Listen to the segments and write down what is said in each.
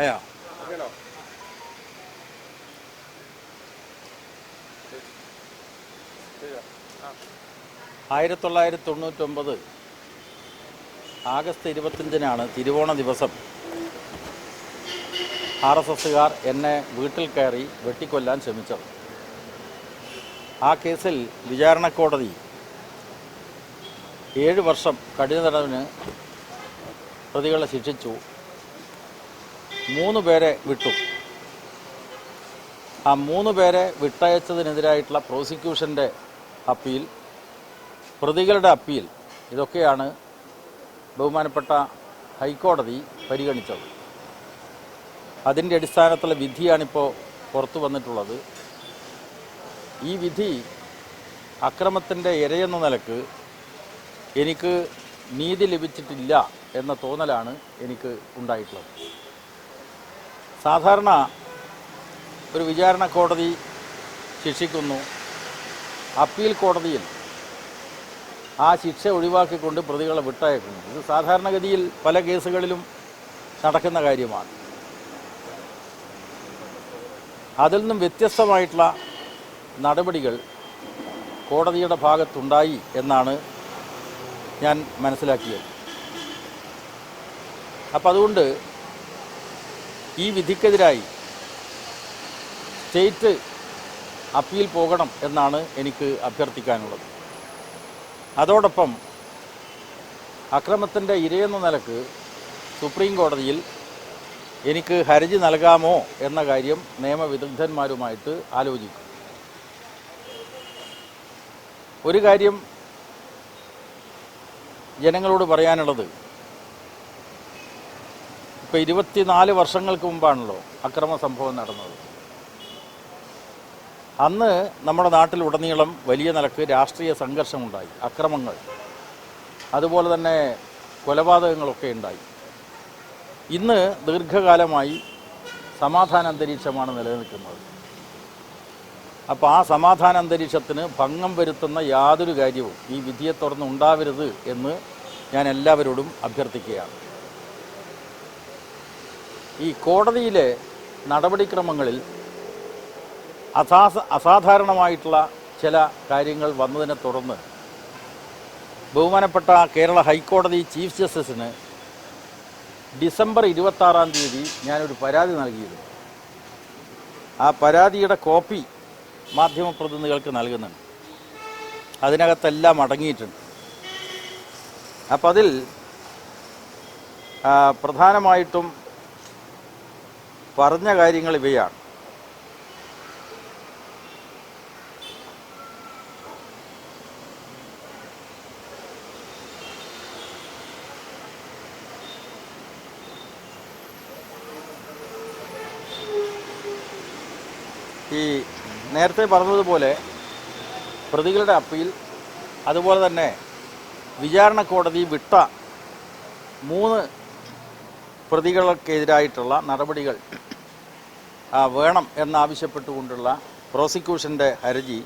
അയ്യാ ആയിരത്തി തൊള്ളായിരത്തി തൊണ്ണൂറ്റൊമ്പത് ആഗസ്റ്റ് ഇരുപത്തഞ്ചിനാണ് തിരുവോണ ദിവസം. ആർ എസ് എസുകാർ എന്നെ വീട്ടിൽ കയറി വെട്ടിക്കൊല്ലാൻ ശ്രമിച്ചത്. ആ കേസിൽ വിചാരണ കോടതി ഏഴ് വർഷം കഠിന തടവിന് പ്രതികളെ ശിക്ഷിച്ചു. മൂന്ന് പേരെ വിട്ടു. ആ മൂന്ന് പേരെ വിട്ടയച്ചതിനെതിരായിട്ടുള്ള പ്രോസിക്യൂഷന്റെ അപ്പീൽ പ്രതികളുടെ അപ്പീൽ ഇതൊക്കെയാണ് ബഹുമാനപ്പെട്ട ഹൈക്കോടതി പരിഗണിച്ചത്. അതിന്റെ അടിസ്ഥാനത്തിലുള്ള വിധിയാണിപ്പോൾ പുറത്തു വന്നിട്ടുള്ളത്. ഈ വിധി അക്രമത്തിന്റെ ഇരയെന്ന നിലയ്ക്ക് എനിക്ക് നീതി ലഭിച്ചിട്ടില്ല എന്ന തോന്നലാണ് എനിക്ക് ഉണ്ടായിട്ടുള്ളത്. സാധാരണ ഒരു വിചാരണ കോടതി ശിക്ഷിക്കുന്നു. അപ്പീൽ കോടതിയിൽ ആ ശിക്ഷ ഒഴിവാക്കിക്കൊണ്ട് പ്രതികളെ വിട്ടയക്കുന്നു. ഇത് സാധാരണഗതിയിൽ പല കേസുകളിലും നടക്കുന്ന കാര്യമാണ്. അതിൽ നിന്നും വ്യത്യസ്തമായിട്ടുള്ള നടപടികൾ കോടതിയുടെ ഭാഗത്തുണ്ടായി എന്നാണ് ഞാൻ മനസ്സിലാക്കിയത്. അപ്പം അതുകൊണ്ട് ഈ വിധിക്കെതിരായി സ്റ്റേറ്റ് അപ്പീൽ പോകണം എന്നാണ് എനിക്ക് അഭ്യർത്ഥിക്കാനുള്ളത്. അതോടൊപ്പം അക്രമത്തിന്റെ ഇരയെന്ന നിലയ്ക്ക് സുപ്രീം കോടതിയിൽ എനിക്ക് ഹർജി നൽകാമോ എന്ന കാര്യം നിയമവിദഗ്ധന്മാരുമായിട്ട് ആലോചിക്കും. ഒരു കാര്യം ജനങ്ങളോട് പറയാനുള്ളത്. ഇപ്പോൾ ഇരുപത്തിനാല് വർഷങ്ങൾക്ക് മുമ്പാണല്ലോ അക്രമ സംഭവം നടന്നത്. അന്ന് നമ്മുടെ നാട്ടിലുടനീളം വലിയ നിലയ്ക്ക് രാഷ്ട്രീയ സംഘർഷമുണ്ടായി അക്രമങ്ങൾ. അതുപോലെ തന്നെ കൊലപാതകങ്ങളൊക്കെ ഉണ്ടായി. ഇന്ന് ദീർഘകാലമായി സമാധാന അന്തരീക്ഷമാണ് നിലനിൽക്കുന്നത്. അപ്പോൾ ആ സമാധാന അന്തരീക്ഷത്തിന് ഭംഗം വരുത്തുന്ന യാതൊരു കാര്യവും ഈ വിധിയെ തുടർന്ന് ഉണ്ടാവരുത് എന്ന് ഞാൻ എല്ലാവരോടും അഭ്യർത്ഥിക്കുകയാണ്. ഈ കോടതിയിലെ നടപടിക്രമങ്ങളിൽ അസാധാരണമായിട്ടുള്ള ചില കാര്യങ്ങൾ വന്നതിനെ തുടർന്ന് ബഹുമാനപ്പെട്ട കേരള ഹൈക്കോടതി ചീഫ് ജസ്റ്റിസിന് ഡിസംബർ ഇരുപത്താറാം തീയതി ഞാനൊരു പരാതി നൽകിയിരുന്നു. ആ പരാതിയുടെ കോപ്പി മാധ്യമപ്രതിനിധികൾക്ക് നൽകുന്നുണ്ട്. അതിനകത്തെല്ലാം അടങ്ങിയിട്ടുണ്ട്. അപ്പം അതിൽ പ്രധാനമായിട്ടും പറഞ്ഞ കാര്യങ്ങൾ ഇവയാണ് ഈ നേരത്തെ പറഞ്ഞതുപോലെ പ്രതികളുടെ അപ്പീൽ അതുപോലെ തന്നെ വിചാരണ കോടതി വിട്ട മൂന്ന് പ്രതികൾക്കെതിരായിട്ടുള്ള നടപടികൾ വേണം എന്നാവശ്യപ്പെട്ടുകൊണ്ടുള്ള പ്രോസിക്യൂഷന്റെ ഹർജി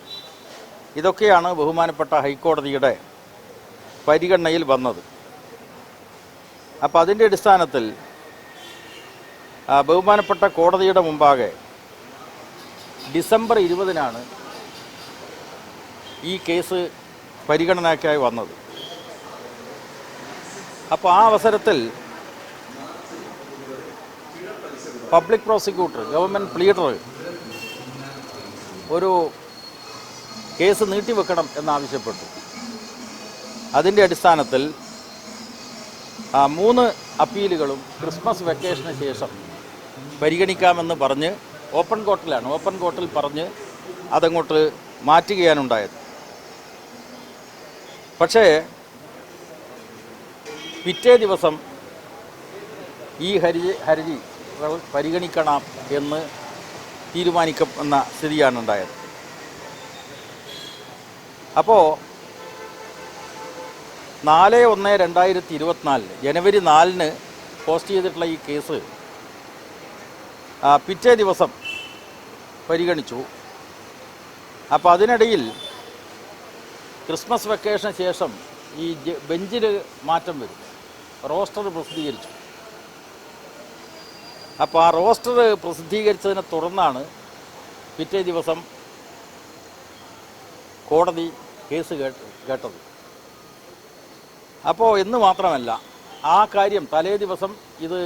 ഇതൊക്കെയാണ് ബഹുമാനപ്പെട്ട ഹൈക്കോടതിയുടെ പരിഗണനയിൽ വന്നത്. അപ്പോൾ അതിന്റെ അടിസ്ഥാനത്തിൽ ബഹുമാനപ്പെട്ട കോടതിയുടെ മുമ്പാകെ ഡിസംബർ ഇരുപതിനാണ് ഈ കേസ് പരിഗണനയ്ക്കായി വന്നത്. അപ്പോൾ ആ അവസരത്തിൽ പബ്ലിക് പ്രോസിക്യൂട്ടർ ഗവൺമെന്റ് പ്ലീഡർ ഒരു കേസ് നീട്ടിവെക്കണം എന്നാവശ്യപ്പെട്ടു. അതിന്റെ അടിസ്ഥാനത്തിൽ മൂന്ന് അപ്പീലുകളും ക്രിസ്മസ് വെക്കേഷന് ശേഷം പരിഗണിക്കാമെന്ന് പറഞ്ഞ് ഓപ്പൺ കോർട്ടിലാണ്. ഓപ്പൺ കോർട്ടിൽ പറഞ്ഞ് അതങ്ങോട്ട് മാറ്റുകയാണുണ്ടായത്. പക്ഷേ പിറ്റേ ദിവസം ഈ ഹരി ഹർജി പരിഗണിക്കണം എന്ന് തീരുമാനിക്കുന്ന സ്ഥിതിയാണ് ഉണ്ടായത് അപ്പോൾ നാല് ഒന്ന് രണ്ടായിരത്തി ഇരുപത്തിനാലിന് ജനുവരി നാലിന് പോസ്റ്റ് ചെയ്തിട്ടുള്ള ഈ കേസ് പിറ്റേ ദിവസം പരിഗണിച്ചു. അപ്പോൾ അതിനിടയിൽ ക്രിസ്മസ് വെക്കേഷന് ശേഷം ഈ ബെഞ്ചിൽ മാറ്റം വരും. റോസ്റ്റർ പ്രസിദ്ധീകരിച്ചു. അപ്പോൾ ആ റോസ്റ്റർ പ്രസിദ്ധീകരിച്ചതിനെ തുടർന്നാണ് പിറ്റേ ദിവസം കോടതി കേസ് കേട്ട് കേട്ടത്. അപ്പോൾ എന്ന് മാത്രമല്ല ആ കാര്യം തലേ ദിവസം ഇത്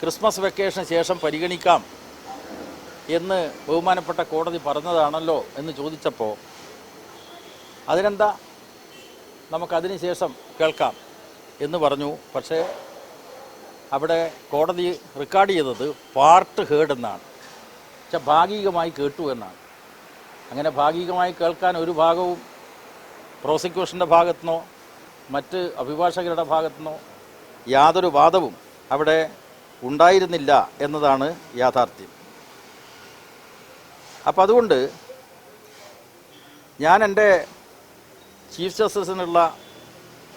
ക്രിസ്മസ് വെക്കേഷന് ശേഷം പരിഗണിക്കാം. എന്ന് ബഹുമാനപ്പെട്ട കോടതി പറഞ്ഞതാണല്ലോ എന്ന് ചോദിച്ചപ്പോൾ അതിനെന്താ നമുക്കതിന് ശേഷം കേൾക്കാം എന്ന് പറഞ്ഞു. പക്ഷേ അവിടെ കോടതി റെക്കോർഡ് ചെയ്തത് പാർട്ട് ഹേഡ് എന്നാണ്. പക്ഷെ ഭാഗികമായി കേട്ടു എന്നാണ്. അങ്ങനെ ഭാഗികമായി കേൾക്കാൻ ഒരു ഭാഗവും പ്രോസിക്യൂഷന്റെ ഭാഗത്തുനിന്നോ മറ്റ് അഭിഭാഷകരുടെ ഭാഗത്തുനിന്നോ യാതൊരു വാദവും അവിടെ ഉണ്ടായിരുന്നില്ല എന്നതാണ് യാഥാർത്ഥ്യം. അപ്പം അതുകൊണ്ട് ഞാൻ എന്റെ ചീഫ് ജസ്റ്റിസിനുള്ള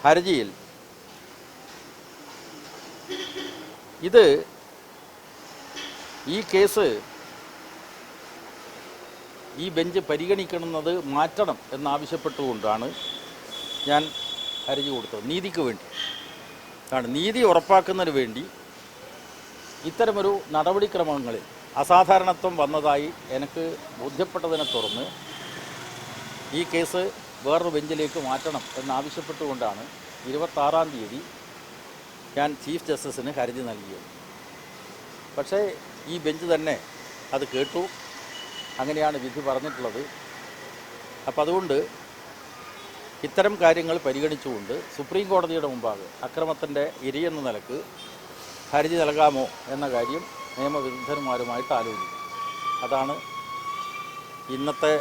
ഹർജിയിൽ ഇത് ഈ കേസ് ഈ ബെഞ്ച് പരിഗണിക്കണമെന്നത് മാറ്റണം എന്നാവശ്യപ്പെട്ടുകൊണ്ടാണ് ഞാൻ ഹർജി കൊടുത്തത്. നീതിക്ക് വേണ്ടി. ആണ് നീതി ഉറപ്പാക്കുന്നതിന് വേണ്ടി ഇത്തരമൊരു നടപടിക്രമങ്ങളിൽ അസാധാരണത്വം വന്നതായി എനിക്ക് ബോധ്യപ്പെട്ടതിനെ തുടർന്ന് ഈ കേസ് വേറൊരു ബെഞ്ചിലേക്ക് മാറ്റണം എന്നാവശ്യപ്പെട്ടുകൊണ്ടാണ് ഇരുപത്താറാം തീയതി ഞാൻ ചീഫ് ജസ്റ്റിസിന് ഹർജി നൽകിയത്. പക്ഷേ ഈ ബെഞ്ച് തന്നെ അത് കേട്ടു. അങ്ങനെയാണ് വിധി പറഞ്ഞിട്ടുള്ളത്. അപ്പം അതുകൊണ്ട് ഇത്തരം കാര്യങ്ങൾ പരിഗണിച്ചുകൊണ്ട് സുപ്രീം കോടതിയുടെ മുമ്പാകെ അക്രമത്തിന്റെ ഇരയെന്ന നിലയ്ക്ക് ഹർജി നൽകാമോ എന്ന കാര്യം നിയമവിരുദ്ധന്മാരുമായിട്ട് ആലോചിക്കും അതാണ് ഇന്നത്തെ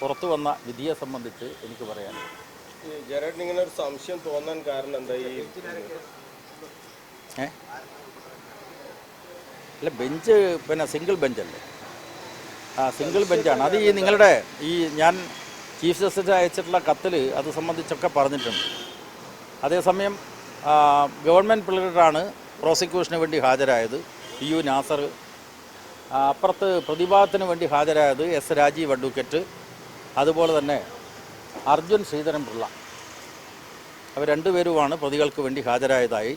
പുറത്തു വന്ന വിധിയെ സംബന്ധിച്ച് എനിക്ക് പറയാൻ ഇങ്ങനെ ഒരു സംശയം തോന്നാൻ കാരണം എന്താ ഈ ഏ? അല്ല ബെഞ്ച് പിന്നെ സിംഗിൾ ബെഞ്ചല്ലേ? ആ സിംഗിൾ ബെഞ്ചാണ്. അത് ഈ നിങ്ങളുടെ ഈ ഞാൻ ചീഫ് ജസ്റ്റിസ് അയച്ചിട്ടുള്ള കത്തിൽ അത് സംബന്ധിച്ചൊക്കെ പറഞ്ഞിട്ടുണ്ട്. അതേസമയം ഗവൺമെന്റ് പിള്ളേരാണ് പ്രോസിക്യൂഷന് വേണ്ടി ഹാജരായത്. P U Nasar. അപ്പുറത്ത് പ്രതിഭാഗത്തിന് വേണ്ടി ഹാജരായത് എസ് രാജീവ് അഡ്വക്കേറ്റ്. അതുപോലെ തന്നെ അർജുൻ ശ്രീധരൻ പിള്ള. അവർ രണ്ടുപേരുമാണ് പ്രതികൾക്ക് വേണ്ടി ഹാജരായതായി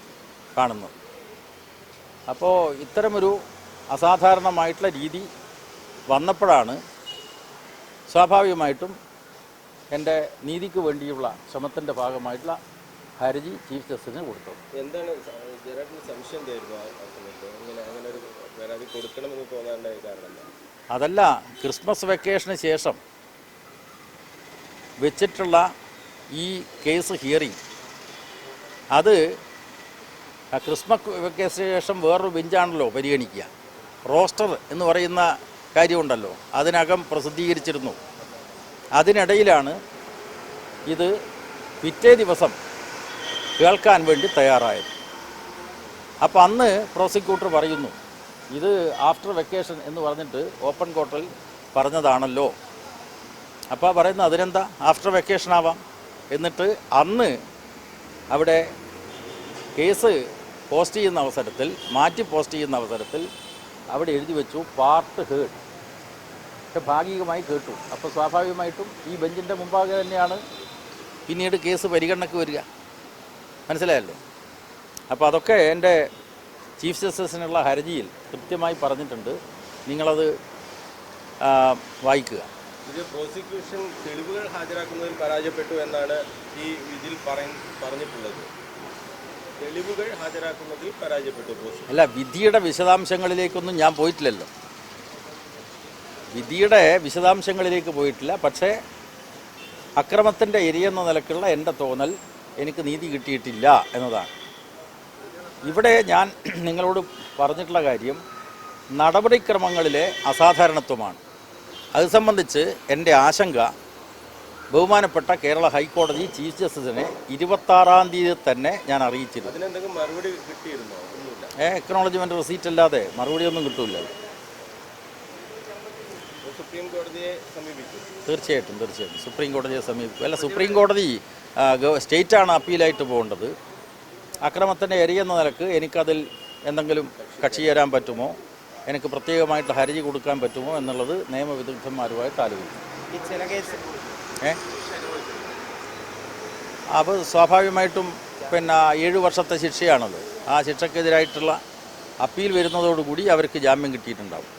കാണുന്നത്. അപ്പോൾ ഇത്തരമൊരു അസാധാരണമായിട്ടുള്ള രീതി വന്നപ്പോഴാണ് സ്വാഭാവികമായിട്ടും എന്റെ നീതിക്ക് വേണ്ടിയുള്ള ശ്രമത്തിന്റെ ഭാഗമായിട്ടുള്ള ഹർജി ചീഫ് ജസ്റ്റിസിന് കൊടുത്തു. എന്താണ് സംശയം അതല്ല ക്രിസ്മസ് വെക്കേഷന് ശേഷം വെച്ചിട്ടുള്ള ഈ കേസ് ഹിയറിംഗ് അത് ക്രിസ്മസ് വെക്കേഷന് ശേഷം വേറൊരു ബെഞ്ചാണല്ലോ പരിഗണിക്കുക. റോസ്റ്റർ എന്ന് പറയുന്ന കാര്യമുണ്ടല്ലോ അതിനകം പ്രസിദ്ധീകരിച്ചിരുന്നു. അതിനിടയിലാണ് ഇത് പിറ്റേ ദിവസം കേൾക്കാൻ വേണ്ടി തയ്യാറായത്. അപ്പോൾ അന്ന് പ്രോസിക്യൂട്ടർ പറയുന്നു ഇത് ആഫ്റ്റർ വെക്കേഷൻ എന്ന് പറഞ്ഞിട്ട് ഓപ്പൺ കോർട്ടിൽ പറഞ്ഞതാണല്ലോ. അപ്പോൾ പറയുന്നത് അതിനെന്താ? ആഫ്റ്റർ വെക്കേഷൻ ആവാം. എന്നിട്ട് അന്ന് അവിടെ കേസ് പോസ്റ്റ് ചെയ്യുന്ന അവസരത്തിൽ മാറ്റി പോസ്റ്റ് ചെയ്യുന്ന അവസരത്തിൽ അവിടെ എഴുതി വെച്ചു പാർട്ട് ഹേഡ് പക്ഷെ ഭാഗികമായി കേട്ടു. അപ്പോൾ സ്വാഭാവികമായിട്ടും ഈ ബെഞ്ചിന്റെ മുമ്പാകെ തന്നെയാണ് പിന്നീട് കേസ് പരിഗണനയ്ക്ക് വരിക. മനസ്സിലായല്ലോ? അപ്പോൾ അതൊക്കെ എന്റെ ചീഫ് ജസ്റ്റിസിനുള്ള ഹർജിയിൽ കൃത്യമായി പറഞ്ഞിട്ടുണ്ട്. നിങ്ങളത് വായിക്കുക. ഇത് പ്രോസിക്യൂഷൻ തെളിവുകൾ ഹാജരാക്കുന്നതിൽ പരാജയപ്പെട്ടു എന്നാണ് ഈ ഇതിൽ പറഞ്ഞിട്ടുള്ളത്. തെളിവുകൾ ഹാജരാക്കുന്നതിൽ പരാജയപ്പെട്ടു അല്ല വിധിയുടെ വിശദാംശങ്ങളിലേക്കൊന്നും ഞാൻ പോയിട്ടില്ലല്ലോ. വിധിയുടെ വിശദാംശങ്ങളിലേക്ക് പോയിട്ടില്ല. പക്ഷേ അക്രമത്തിന്റെ ഇരയെന്ന നിലക്കുള്ള എന്റെ തോന്നൽ എനിക്ക് നീതി കിട്ടിയിട്ടില്ല എന്നതാണ്. ഇവിടെ ഞാൻ നിങ്ങളോട് പറഞ്ഞിട്ടുള്ള കാര്യം നടപടിക്രമങ്ങളിലെ അസാധാരണത്വമാണ്. അത് സംബന്ധിച്ച് എന്റെ ആശങ്ക ബഹുമാനപ്പെട്ട കേരള ഹൈക്കോടതി ചീഫ് ജസ്റ്റിസിനെ ഇരുപത്താറാം തീയതി തന്നെ ഞാൻ അറിയിച്ചിരുന്നു. ഏ മറുപടി കിട്ടിയിരുന്നോ? ഒന്നുമില്ല. എക്നോളജ്മെന്റ് റെസീറ്റ് അല്ലാതെ മറുപടിയൊന്നും കിട്ടൂല സുപ്രീം കോടതിയെ സമീപിക്കും തീർച്ചയായിട്ടും തീർച്ചയായിട്ടും. സുപ്രീം കോടതിയെ സമീപിക്കും. അല്ല സുപ്രീം കോടതി സ്റ്റേറ്റാണ് അപ്പീലായിട്ട് പോകേണ്ടത്. അക്രമത്തിന്റെ എരിയെന്ന നിലയ്ക്ക് എനിക്കതിൽ എന്തെങ്കിലും കക്ഷി ചേരാൻ പറ്റുമോ? എനിക്ക് പ്രത്യേകമായിട്ട് ഹരജി കൊടുക്കാൻ പറ്റുമോ എന്നുള്ളത് നിയമവിദഗ്ധന്മാരുമായിട്ട് ആലോചിക്കും ഏ? അപ്പോൾ സ്വാഭാവികമായിട്ടും പിന്നെ ഏഴു വർഷത്തെ ശിക്ഷയാണത്. ആ ശിക്ഷക്കെതിരായിട്ടുള്ള അപ്പീൽ വരുന്നതോടുകൂടി അവർക്ക് ജാമ്യം കിട്ടിയിട്ടുണ്ടാവും.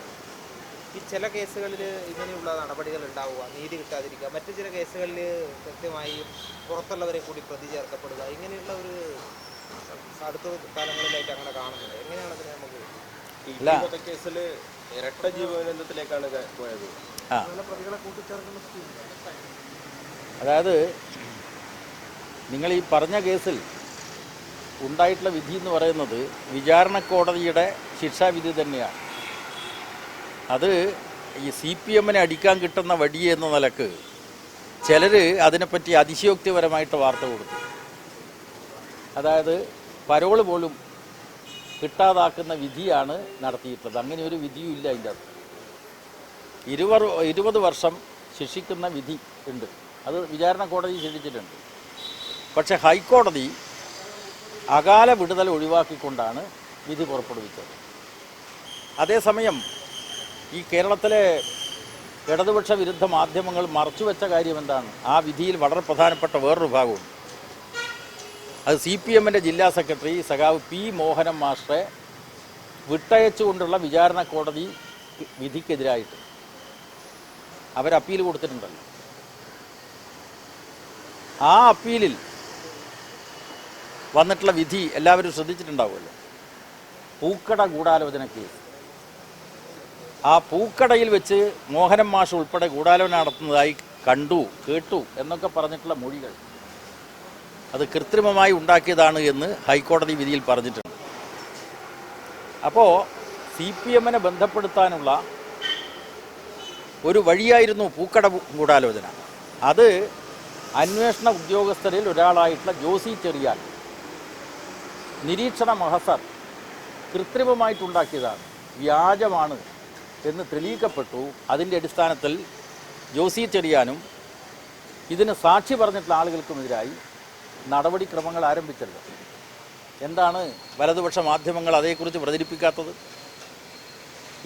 ഈ ചില കേസുകളിൽ ഇങ്ങനെയുള്ള നടപടികൾ ഉണ്ടാവുക നീതി കിട്ടാതിരിക്കുക മറ്റു ചില കേസുകളിൽ കൃത്യമായും പുറത്തുള്ളവരെ കൂടി പ്രതി ചേർക്കപ്പെടുക ഇങ്ങനെയുള്ള ഒരു അടുത്ത കാലങ്ങളിലായിട്ട് അങ്ങനെ കാണുന്നുണ്ട്. എങ്ങനെയാണ് അതിനെ നമുക്ക്. വധക്കേസിൽ ഇരട്ട ജീവനത്തിലേക്കാണ് പോയത്. അതായത് നിങ്ങൾ ഈ പറഞ്ഞ കേസിൽ ഉണ്ടായിട്ടുള്ള വിധി എന്ന് പറയുന്നത് വിചാരണ കോടതിയുടെ ശിക്ഷാവിധി തന്നെയാണ്. അത് ഈ സി പി എമ്മിനെ അടിക്കാൻ കിട്ടുന്ന വടി എന്ന നിലയ്ക്ക് ചിലർ അതിനെപ്പറ്റി അതിശയോക്തിപരമായിട്ട് വാർത്ത കൊടുത്തു അതായത് പരോൾ പോലും കിട്ടാതാക്കുന്ന വിധിയാണ് നടത്തിയിട്ടുള്ളത്. അങ്ങനെ ഒരു വിധിയും ഇല്ല അതിന്റെ അകത്ത്. ഇരുവർ ഇരുപത് വർഷം ശിക്ഷിക്കുന്ന വിധി ഉണ്ട്. അത് വിചാരണ കോടതി ശിക്ഷിച്ചിട്ടുണ്ട്. പക്ഷെ ഹൈക്കോടതി അകാല വിടുതൽ ഒഴിവാക്കിക്കൊണ്ടാണ് വിധി പുറപ്പെടുവിച്ചത്. അതേസമയം ഈ കേരളത്തിലെ ഇടതുപക്ഷ വിരുദ്ധ മാധ്യമങ്ങൾ മറച്ചുവെച്ച കാര്യം എന്താണ് ആ വിധിയിൽ വളരെ പ്രധാനപ്പെട്ട വേറൊരു ഭാഗവും അത് സി പി എമ്മിന്റെ ജില്ലാ സെക്രട്ടറി സഖാവ് പി മോഹനം മാസ്റ്ററെ വിട്ടയച്ചുകൊണ്ടുള്ള വിചാരണ കോടതി വിധിക്കെതിരായിട്ട്. അവർ അപ്പീൽ കൊടുത്തിട്ടുണ്ടല്ലോ. ആ അപ്പീലിൽ വന്നിട്ടുള്ള വിധി എല്ലാവരും ശ്രദ്ധിച്ചിട്ടുണ്ടാവുമല്ലോ. പൂക്കട ഗൂഢാലോചന കേസ്. ആ പൂക്കടയിൽ വെച്ച് മോഹനൻ മാഷ് ഉൾപ്പെടെ ഗൂഢാലോചന നടത്തുന്നതായി കണ്ടു കേട്ടു എന്നൊക്കെ പറഞ്ഞിട്ടുള്ള മൊഴികൾ അത് കൃത്രിമമായി ഉണ്ടാക്കിയതാണ് എന്ന് ഹൈക്കോടതി വിധിയിൽ പറഞ്ഞിട്ടുണ്ട്. അപ്പോൾ സി പി എമ്മിനെ ബന്ധപ്പെടുത്താനുള്ള ഒരു വഴിയായിരുന്നു പൂക്കട ഗൂഢാലോചന. അത് അന്വേഷണ ഉദ്യോഗസ്ഥരിൽ ഒരാളായിട്ടുള്ള ജോസി ചെറിയാൻ നിരീക്ഷണ മഹസർ കൃത്രിമമായിട്ടുണ്ടാക്കിയതാണ് വ്യാജമാണ് എന്ന് തെളിയിക്കപ്പെട്ടു. അതിന്റെ അടിസ്ഥാനത്തിൽ ജോസി ചെറിയാനും ഇതിന് സാക്ഷി പറഞ്ഞിട്ടുള്ള ആളുകൾക്കുമെതിരായി നടപടിക്രമങ്ങൾ ആരംഭിച്ചല്ലോ. എന്താണ് വലതുപക്ഷ മാധ്യമങ്ങൾ അതേക്കുറിച്ച് പ്രചരിപ്പിക്കാത്തത്?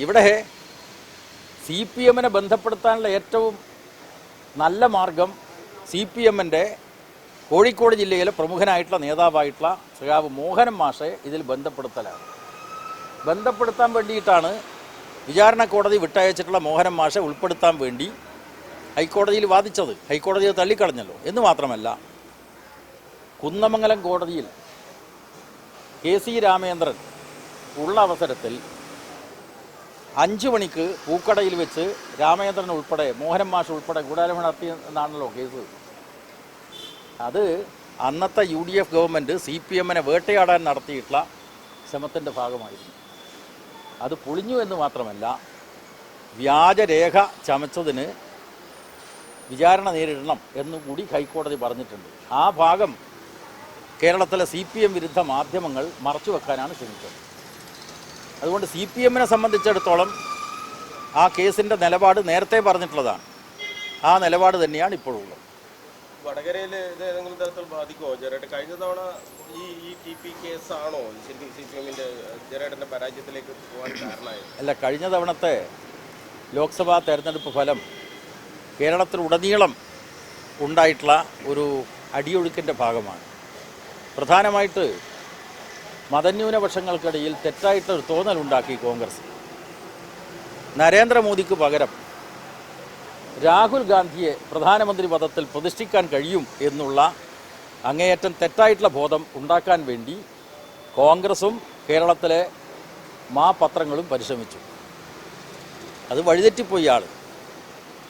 ഇവിടെ സി പി എമ്മിനെ ബന്ധപ്പെടുത്താനുള്ള ഏറ്റവും നല്ല മാർഗം സി പി എമ്മിന്റെ കോഴിക്കോട് ജില്ലയിലെ പ്രമുഖനായിട്ടുള്ള നേതാവായിട്ടുള്ള സഖാവ് മോഹനൻ മാഷെ ഇതിൽ ബന്ധപ്പെടുത്തലാണ്. ബന്ധപ്പെടുത്താൻ വേണ്ടിയിട്ടാണ് വിചാരണ കോടതി വിട്ടയച്ചിട്ടുള്ള മോഹനൻ മാഷെ ഉൾപ്പെടുത്താൻ വേണ്ടി ഹൈക്കോടതിയിൽ വാദിച്ചത്. ഹൈക്കോടതി തള്ളിക്കളഞ്ഞല്ലോ. എന്ന് മാത്രമല്ല കുന്നമംഗലം കോടതിയിൽ കെ സി രാമേന്ദ്രൻ ഉള്ള അവസരത്തിൽ അഞ്ചു മണിക്ക് പൂക്കടയിൽ വെച്ച് രാമേന്ദ്രൻ ഉൾപ്പെടെ മോഹൻ മാഷ് ഉൾപ്പെടെ ഗൂഢാലോചന നടത്തി എന്നാണല്ലോ കേസ്. അത് അന്നത്തെ U D F government C P എമ്മിനെ വേട്ടയാടാൻ നടത്തിയിട്ടുള്ള ശ്രമത്തിന്റെ ഭാഗമായിരുന്നു. അത് പൊളിഞ്ഞു എന്ന് മാത്രമല്ല വ്യാജരേഖ ചമച്ചതിന് വിചാരണ നേരിടണം എന്നുകൂടി ഹൈക്കോടതി പറഞ്ഞിട്ടുണ്ട്. ആ ഭാഗം കേരളത്തിലെ സി പി എം വിരുദ്ധ മാധ്യമങ്ങൾ മറച്ചുവെക്കാനാണ് ശ്രമിച്ചത്. അതുകൊണ്ട് സി പി എമ്മിനെ സംബന്ധിച്ചിടത്തോളം ആ കേസിന്റെ നിലപാട് നേരത്തെ പറഞ്ഞിട്ടുള്ളതാണ്. ആ നിലപാട് തന്നെയാണ് ഇപ്പോഴുള്ളത്. വടകരയിൽ ഇത് ഏതെങ്കിലും തരത്തിൽ ബാധിക്കുമോ ജെറേട്ട് കഴിഞ്ഞ തവണ ഈ ഈ ടി പി കേസാണോ ശരിക്കും സി പി പരാജയത്തിലേക്ക് പോകാൻ കാരണമായത്? അല്ല കഴിഞ്ഞ തവണത്തെ ലോക്സഭാ തെരഞ്ഞെടുപ്പ് ഫലം കേരളത്തിലുടനീളം ഉണ്ടായിട്ടുള്ള ഒരു അടിയൊഴുക്കിന്റെ ഭാഗമാണ്. പ്രധാനമായിട്ട് മതന്യൂനപക്ഷങ്ങൾക്കിടയിൽ തെറ്റായിട്ടൊരു തോന്നലുണ്ടാക്കി കോൺഗ്രസ്. നരേന്ദ്രമോദിക്ക് പകരം രാഹുൽ ഗാന്ധിയെ പ്രധാനമന്ത്രി പദത്തിൽ പ്രതിഷ്ഠിക്കാൻ കഴിയും എന്നുള്ള അങ്ങേയറ്റം തെറ്റായിട്ടുള്ള ബോധം ഉണ്ടാക്കാൻ വേണ്ടി കോൺഗ്രസും കേരളത്തിലെ മാ പത്രങ്ങളും പരിശ്രമിച്ചു. അത് വഴിതെറ്റിപ്പോയി ആൾ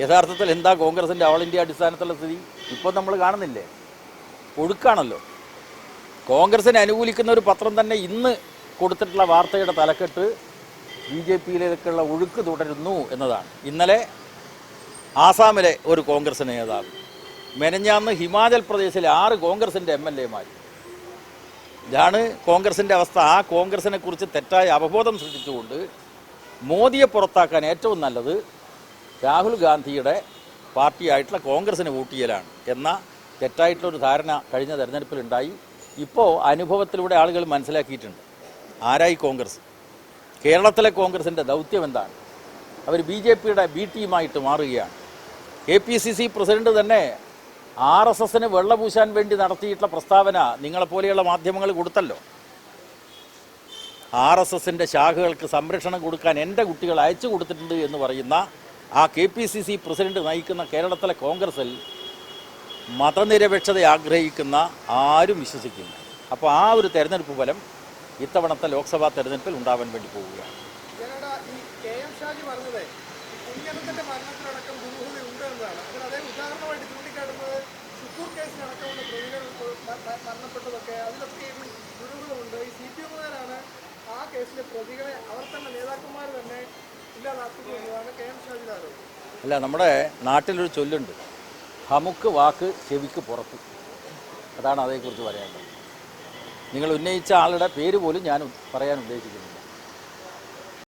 യഥാർത്ഥത്തിൽ എന്താ കോൺഗ്രസിന്റെ ഓൾ ഇന്ത്യ അടിസ്ഥാനത്തിലുള്ള സ്ഥിതി? ഇപ്പം നമ്മൾ കാണുന്നില്ലേ? ഒഴുക്കാണല്ലോ. കോൺഗ്രസിനെ അനുകൂലിക്കുന്ന ഒരു പത്രം തന്നെ ഇന്ന് കൊടുത്തിട്ടുള്ള വാർത്തയുടെ തലക്കെട്ട് ബി ജെ പിയിലേക്കുള്ള ഒഴുക്ക് തുടരുന്നു എന്നതാണ്. ഇന്നലെ ആസാമിലെ ഒരു കോൺഗ്രസ് നേതാവ്. മെനഞ്ഞാന്ന് ഹിമാചൽ പ്രദേശിലെ ആറ് കോൺഗ്രസിന്റെ എം എൽ എമാർ ഇതാണ് കോൺഗ്രസിന്റെ അവസ്ഥ. ആ കോൺഗ്രസിനെ കുറിച്ച് തെറ്റായ അവബോധം സൃഷ്ടിച്ചുകൊണ്ട് മോദിയെ പുറത്താക്കാൻ ഏറ്റവും നല്ലത് രാഹുൽ ഗാന്ധിയുടെ പാർട്ടിയായിട്ടുള്ള കോൺഗ്രസിന് വോട്ട് ചെയ്യലാണ് എന്ന തെറ്റായിട്ടുള്ളൊരു ധാരണ കഴിഞ്ഞ തെരഞ്ഞെടുപ്പിലുണ്ടായി. ഇപ്പോൾ അനുഭവത്തിലൂടെ ആളുകൾ മനസ്സിലാക്കിയിട്ടുണ്ട്. ആരായി കോൺഗ്രസ്? കേരളത്തിലെ കോൺഗ്രസിന്റെ ദൗത്യം എന്താണ്? അവർ ബി ജെ പിയുടെ ബി ടീമായിട്ട് മാറുകയാണ്. K P C C president തന്നെ ആർ എസ് എസിന് വെള്ളപൂശാൻ വേണ്ടി നടത്തിയിട്ടുള്ള പ്രസ്താവന നിങ്ങളെപ്പോലെയുള്ള മാധ്യമങ്ങൾ കൊടുത്തല്ലോ. ആർ എസ് എസിന്റെ ശാഖകൾക്ക് സംരക്ഷണം കൊടുക്കാൻ എന്റെ കുട്ടികൾ അയച്ചു കൊടുത്തിട്ടുണ്ട് എന്ന് പറയുന്ന ആ K P C C president നയിക്കുന്ന കേരളത്തിലെ കോൺഗ്രസിൽ മതനിരപേക്ഷത ആഗ്രഹിക്കുന്ന ആരും വിശ്വസിക്കില്ല. അപ്പോൾ ആ ഒരു തെരഞ്ഞെടുപ്പ് ഫലം ഇത്തവണത്തെ ലോക്സഭാ തെരഞ്ഞെടുപ്പിൽ ഉണ്ടാവാൻ വേണ്ടി പോവുകയാണ്. കുഞ്ഞനത്തിന്റെ മരണത്തിലടക്കം ദുരൂഹതയുണ്ട് എന്നതാണ് അതിന് അതേ ഉദാഹരണമായിട്ട് ചൂണ്ടിക്കാട്ടുന്നത് ഷുക്കൂർ കേസിലടക്കമുള്ള പ്രതികൾ മരണപ്പെട്ടതൊക്കെ അതിലൊക്കെ ഈ ദുരൂഹതയുണ്ട് ഈ സി പി എമ്മുകാരാണ് ആ കേസിലെ പ്രതികളെ അവർ തന്നെ നേതാക്കന്മാർ തന്നെ ഇല്ലാതാക്കുന്നു എന്നതാണ് കെ എം ഷാജിയുടെ ആരോപണം. അല്ല നമ്മുടെ നാട്ടിലൊരു ചൊല്ലുണ്ട്. ഹമുക്ക് വാക്ക് ചെവിക്ക് പുറത്ത്. അതാണ് അതേക്കുറിച്ച് പറയാനുള്ളത്. നിങ്ങൾ ഉന്നയിച്ച ആളുടെ പേര് പോലും ഞാൻ പറയാൻ ഉദ്ദേശിക്കുന്നത്